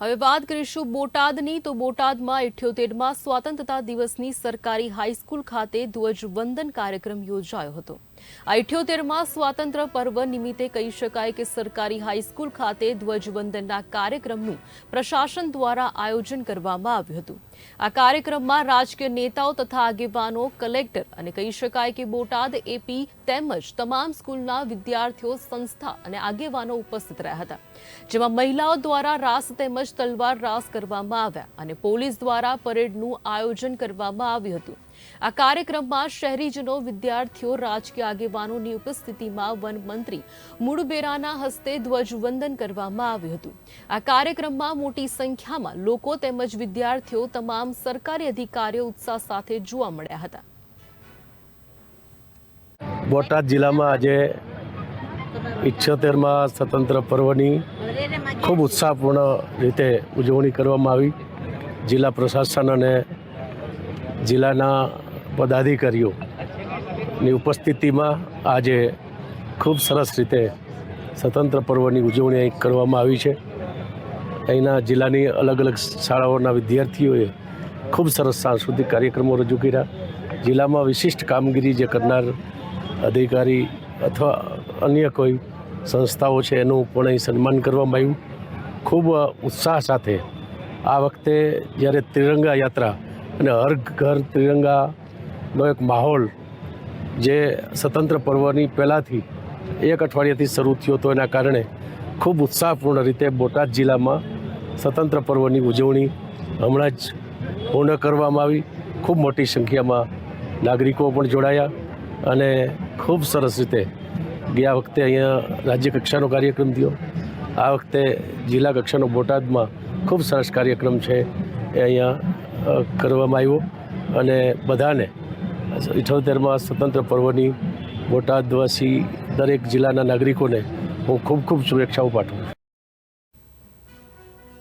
હવે વાત કરીશું બોટાદની. તો બોટાદમાં ઇઠ્યોતેરમાં સ્વાતંત્રતા દિવસની સરકારી હાઈસ્કૂલ ખાતે ધ્વજવંદન કાર્યક્રમ યોજાયો હતો. આ સ્વાતંત્ર્ય પર્વ નિમિત્તે કહી શકાય કે સરકારી હાઈસ્કૂલ ખાતે ધ્વજવંદનના કાર્યક્રમનું પ્રશાસન દ્વારા આયોજન કરવામાં આવ્યું હતું. આ કાર્યક્રમમાં રાજકીય નેતાઓ તથા આગેવાનો, કલેક્ટર અને કહી શકાય કે બોટાદ એપી તેમજ તમામ સ્કૂલના વિદ્યાર્થીઓ, સંસ્થા અને આગેવાનો ઉપસ્થિત રહ્યા હતા. જેમાં મહિલાઓ દ્વારા રાસ તેમજ તલવાર રાસ કરવામાં આવ્યા અને પોલીસ દ્વારા પરેડનું આયોજન કરવામાં આવ્યું હતું. આ કાર્યક્રમમાં શહેરીજનો, વિદ્યાર્થીઓ, રાજકીય આગેવાનોની ઉપસ્થિતિમાં વન મુળબેરાના હસ્તે ધ્વજવંદન કરવામાં આવ્યું હતું. આ કાર્યક્રમમાં મોટી સંખ્યામાં લોકો તેમજ વિદ્યાર્થીઓ તમામ સરકારી અધિકારીઓ ઉત્સાહ સાથે જોવા મળ્યા હતા. બોટાદ જિલ્લામાં આજે ઇઠ્યોતેરમાં સ્વતંત્ર પર્વની ખૂબ ઉત્સાહપૂર્ણ રીતે ઉજવણી કરવામાં આવી. જિલ્લા પ્રશાસન અને જિલ્લાના પદાધિકારીઓની ઉપસ્થિતિમાં આજે ખૂબ સરસ રીતે સ્વતંત્ર પર્વની ઉજવણી અહીં કરવામાં આવી છે. અહીંના જિલ્લાની અલગ અલગ શાળાઓના વિદ્યાર્થીઓએ ખૂબ સરસ સાંસ્કૃતિક કાર્યક્રમો રજૂ કર્યા. જિલ્લામાં વિશિષ્ટ કામગીરી જે કરનાર અધિકારી અથવા અન્ય કોઈ સંસ્થાઓ છે એનું પણ અહીં સન્માન કરવામાં આવ્યું. ખૂબ ઉત્સાહ સાથે આ વખતે જ્યારે ત્રિરંગા યાત્રા અને હર ઘર ત્રિરંગાનો એક માહોલ જે સ્વતંત્ર પર્વની પહેલાંથી એક અઠવાડિયાથી શરૂ થયો હતો એના કારણે ખૂબ ઉત્સાહપૂર્ણ રીતે બોટાદ જિલ્લામાં સ્વતંત્ર પર્વની ઉજવણી હમણાં જ પૂર્ણ કરવામાં આવી. ખૂબ મોટી સંખ્યામાં નાગરિકો પણ જોડાયા અને ખૂબ સરસ રીતે ગયા વખતે અહીંયા રાજ્ય કક્ષાનો કાર્યક્રમ થયો. આ વખતે જિલ્લા કક્ષાનો બોટાદમાં ખૂબ સરસ કાર્યક્રમ છે. એ અહીંયા કરવામાં આવ્યો અને બધાને ઇઠોતેરમાં સ્વતંત્ર પર્વની બોટાદવાસી દરેક જિલ્લાના નાગરિકોને હું ખૂબ ખૂબ શુભેચ્છાઓ પાઠવું